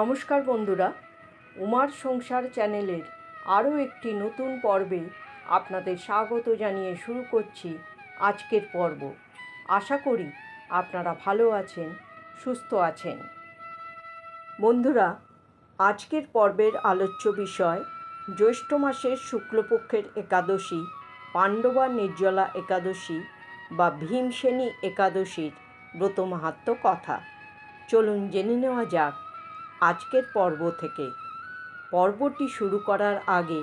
নমস্কার বন্ধুরা, উমার সংসার চ্যানেলের আরও একটি নতুন পর্বে আপনাদের স্বাগত জানিয়ে শুরু করছি আজকের পর্ব। আশা করি আপনারা ভালো আছেন, সুস্থ আছেন। বন্ধুরা, আজকের পর্বের আলোচ্য বিষয় জ্যৈষ্ঠ মাসের শুক্লপক্ষের একাদশী, পাণ্ডবা নির্জলা একাদশী বা ভীমসেনী একাদশীর ব্রত মাহাত্ম কথা। চলুন জেনে নেওয়া যাক। আজকের পর্ব থেকে। পর্বটি শুরু করার আগে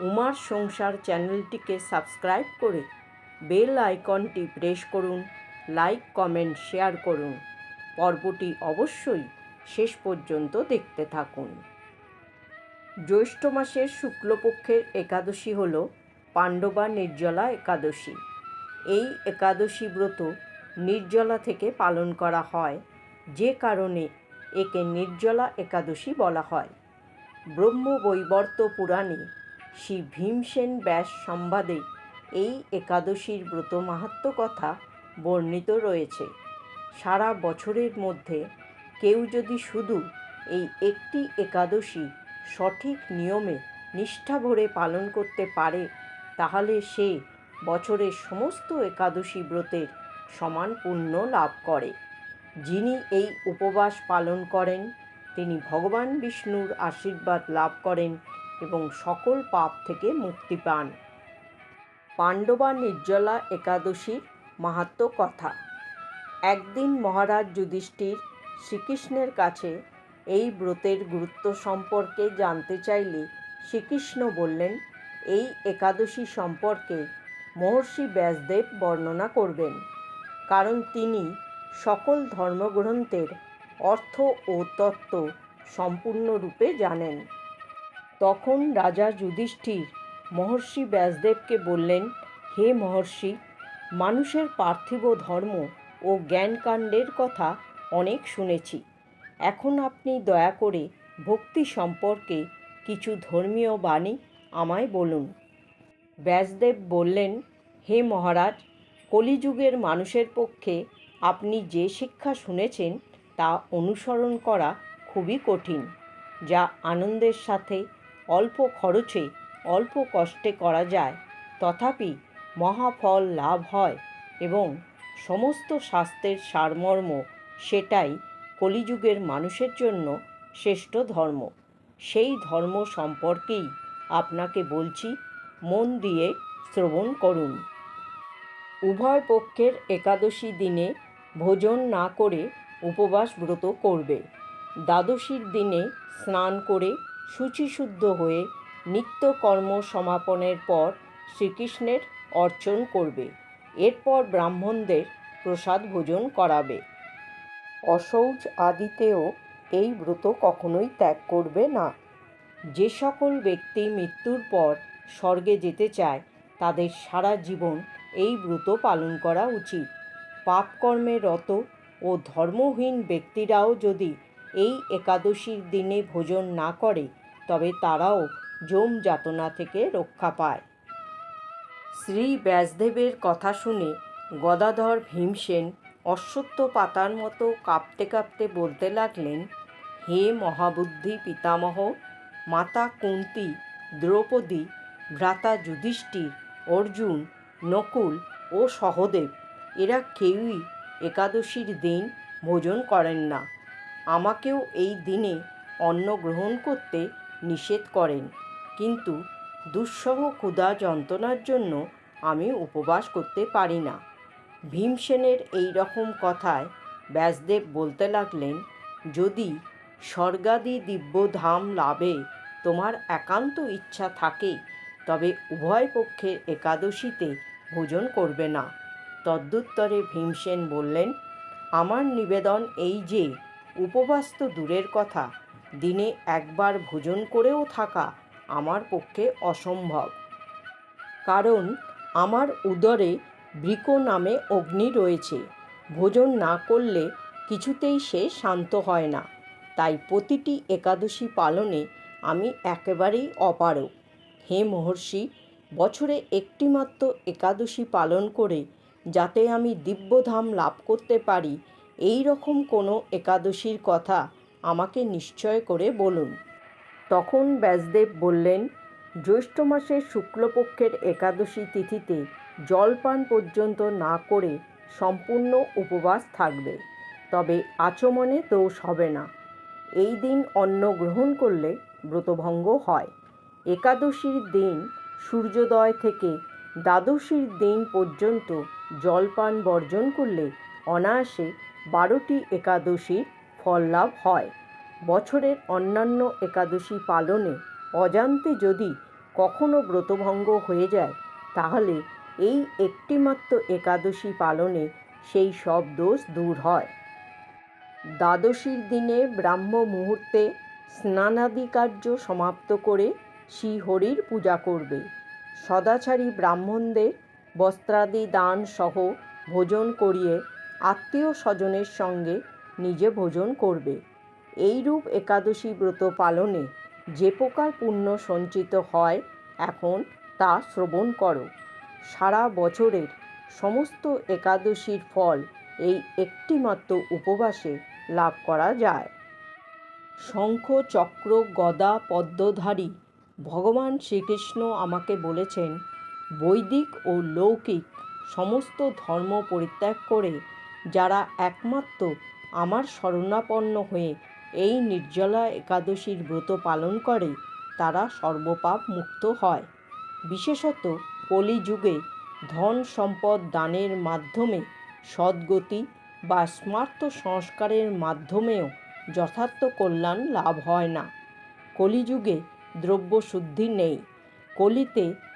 উমার সংসার চ্যানেলটিকে সাবস্ক্রাইব করে বেল আইকনটি প্রেস করুন, লাইক, কমেন্ট, শেয়ার করুন। পর্বটি অবশ্যই শেষ পর্যন্ত দেখতে থাকুন। জ্যৈষ্ঠ মাসের শুক্লপক্ষের একাদশী হল পাণ্ডবা নির্জলা একাদশী। এই একাদশী ব্রত নির্জলা থেকে পালন করা হয় যে কারণে একে নির্জলা একাদশী বলা হয়। ব্রহ্মবৈবর্ত পুরাণে শ্রী ভীমসেন ব্যাস সম্বাদে এই একাদশীর ব্রত মাহাত্ম কথা বর্ণিত রয়েছে। সারা বছরের মধ্যে কেউ যদি শুধু এই একটি একাদশী সঠিক নিয়মে নিষ্ঠা ভরে পালন করতে পারে, তাহলে সে বছরের সমস্ত একাদশী ব্রতের সমান পুণ্য লাভ করে। যিনি এই উপবাস পালন করেন, তিনি ভগবান বিষ্ণুর আশীর্বাদ লাভ করেন এবং সকল পাপ থেকে মুক্তি পান। পাণ্ডবা নির্জলা একাদশীর মাহাত্ম কথা। একদিন মহারাজ যুধিষ্ঠির শ্রীকৃষ্ণের কাছে এই ব্রতের গুরুত্ব সম্পর্কে জানতে চাইলে শ্রীকৃষ্ণ বললেন, এই একাদশী সম্পর্কে মহর্ষি ব্যাসদেব বর্ণনা করবেন। কারণ তিনি সকল ধর্মগ্রন্থের অর্থ ও তত্ত্ব সম্পূর্ণরূপে জানেন। তখন রাজা যুধিষ্ঠির মহর্ষি ব্যাসদেবকে বললেন, হে মহর্ষি, মানুষের পার্থিব ধর্ম ও জ্ঞানকাণ্ডের কথা অনেক শুনেছি। এখন আপনি দয়া করে ভক্তি সম্পর্কে কিছু ধর্মীয় বাণী আমায় বলুন। ব্যাসদেব বললেন, হে মহারাজ, কলিযুগের মানুষের পক্ষে আপনি যে শিক্ষা শুনেছেন তা অনুসরণ করা খুবই কঠিন, যা আনন্দের সাথে অল্প খরচে অল্প কষ্টে করা যায়। তথাপি মহাফল লাভ হয় এবং সমস্ত শাস্ত্রের সারমর্ম সেটাই কলিযুগের মানুষের জন্য শ্রেষ্ঠ ধর্ম। সেই ধর্ম সম্পর্কেই আপনাকে বলছি, মন দিয়ে শ্রবণ করুন। উভয় পক্ষের একাদশী দিনে ভোজন না করে উপবাস ব্রত করবে। দ্বাদশীর দিনে স্নান করে শুচিশুদ্ধ হয়ে নিত্যকর্ম সমাপনের পর শ্রীকৃষ্ণের অর্চন করবে। এরপর ব্রাহ্মণদের প্রসাদ ভোজন করাবে। অসৌচ আদিতেও এই ব্রত কখনোই ত্যাগ করবে না। যে সকল ব্যক্তি মৃত্যুর পর স্বর্গে যেতে চায়, তাদের সারা জীবন এই ব্রত পালন করা উচিত। পাপকর্মে রত ও ধর্মহীন ব্যক্তিরাও যদি এই একাদশীর দিনে ভোজন না করে, তবে তারাও যম যাতনা থেকে রক্ষা পায়। শ্রী ব্যাসদেবের কথা শুনে গদাধর ভীমসেন অশ্বত্থ পাতার মতো কাঁপতে কাঁপতে বলতে লাগলেন, হে মহাবুদ্ধি পিতামহ, মাতা কুন্তি, দ্রৌপদী, ভ্রাতা যুধিষ্ঠির, অর্জুন, নকুল ও সহদেব এরা কেউই একাদশীর দিন ভোজন করেন না। আমাকেও এই দিনে অন্ন গ্রহণ করতে নিষেধ করেন। কিন্তু দুঃসহ ক্ষুধা যন্ত্রণার জন্য আমি উপবাস করতে পারি না। ভীমসেনের এই রকম কথায় ব্যাসদেব বলতে লাগলেন, যদি স্বর্গাদি দিব্যধাম লাভে তোমার একান্ত ইচ্ছা থাকে, তবে উভয় পক্ষের একাদশীতে ভোজন করবে না। তদ্যুত্তরে ভীমসেন বললেন, আমার নিবেদন এই যে, উপবাস তো দূরের কথা, দিনে একবার ভোজন করেও থাকা আমার পক্ষে অসম্ভব। কারণ আমার উদরে বৃক নামে অগ্নি রয়েছে, ভোজন না করলে কিছুতেই সে শান্ত হয় না। তাই প্রতিটি একাদশী পালনে আমি একেবারেই অপারক হে মহর্ষি, বছরে একটিমাত্র একাদশী পালন করে যাতে আমি দিব্যধাম লাভ করতে পারি, এই রকম কোনো একাদশীর কথা আমাকে নিশ্চয় করে বলুন। তখন ব্যাসদেব বললেন, জ্যৈষ্ঠ মাসের শুক্লপক্ষের একাদশী তিথিতে জলপান পর্যন্ত না করে সম্পূর্ণ উপবাস থাকবে, তবে আচমনে দোষ হবে না। এই দিন অন্ন গ্রহণ করলে ব্রতভঙ্গ হয়। একাদশীর দিন সূর্যোদয় থেকে দ্বাদশীর দিন পর্যন্ত জলপান বর্জন করলে অনায়াসে বারোটি একাদশীর ফল লাভ হয়। বছরের অন্যান্য একাদশী পালনে অজান্তে যদি কখনো ব্রতভঙ্গ হয়ে যায়, তাহলে এই একটিমাত্র একাদশী পালনে সেই সব দোষ দূর হয়। দ্বাদশীর দিনে ব্রাহ্ম মুহূর্তে স্নানাদি কার্য সমাপ্ত করে শ্রীহরির পূজা করবে। সদাচারী ব্রাহ্মণদের বস্ত্রাদি দান সহ ভোজন করিয়ে আত্মীয় স্বজনের সঙ্গে নিজে ভোজন করবে। এইরূপ একাদশী ব্রত পালনে যে প্রকার পুণ্য সঞ্চিত হয় এখন তা শ্রবণ করো। সারা বছরের সমস্ত একাদশীর ফল এই একটিমাত্র উপবাসে লাভ করা যায়। শঙ্খ, চক্র, গদা, পদ্মধারী ভগবান শ্রীকৃষ্ণ আমাকে বলেছেন বৈদিক ও লৌকিক সমস্ত ধর্ম পরিত্যাগ করে যারা একমাত্র আমার শরণাপন্ন হয়ে এই নির্জলা একাদশীর ব্রত পালন করে, তারা সর্বপাপ মুক্ত হয়। বিশেষত কলিযুগে ধন সম্পদ দানের মাধ্যমে, সদ্গতি বা স্মার্ত সংস্কারের মাধ্যমেও যথার্থ কল্যাণ লাভ হয় না। কলিযুগে দ্রব্য শুদ্ধি নেই। কলিতে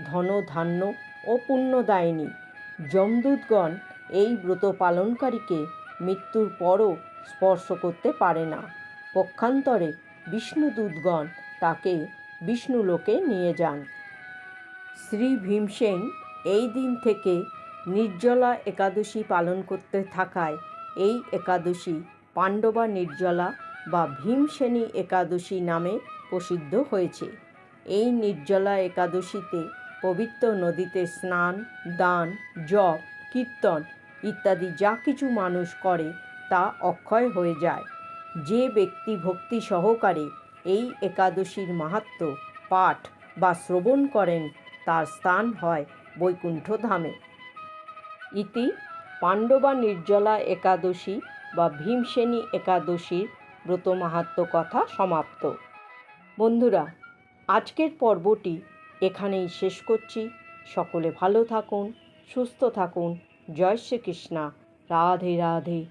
ধন ধান্য ও পুণ্যদায়িনী। যমদূতগণ এই ব্রত পালনকারীকে মৃত্যুর পরও স্পর্শ করতে পারে না। পক্ষান্তরে বিষ্ণুদূতগণ তাকে বিষ্ণুলোকে নিয়ে যান। শ্রী ভীমসেন এই দিন থেকে নির্জলা একাদশী পালন করতে থাকায় এই একাদশী পাণ্ডবা নির্জলা বা ভীমসেনী একাদশী নামে প্রসিদ্ধ হয়েছে। এই নির্জলা একাদশীতে পবিত্র নদীতে স্নান, দান, জপ, কীর্তন ইত্যাদি যা কিছু মানুষ করে তা অক্ষয় হয়ে যায়। যে ব্যক্তি ভক্তি সহকারে এই একাদশীর মাহাত্ম পাঠ বা শ্রবণ করেন, তার স্থান হয় বৈকুণ্ঠ ধামে ইতি পাণ্ডবা নির্জলা একাদশী বা ভীমসেনী একাদশীর ব্রত মাহাত্ম কথা সমাপ্ত। বন্ধুরা, আজকের পর্বটি এখানেই শেষ করছি। সকলে ভালো থাকুন সুস্থ থাকুন। জয় শ্রীকৃষ্ণা। রাধে রাধে।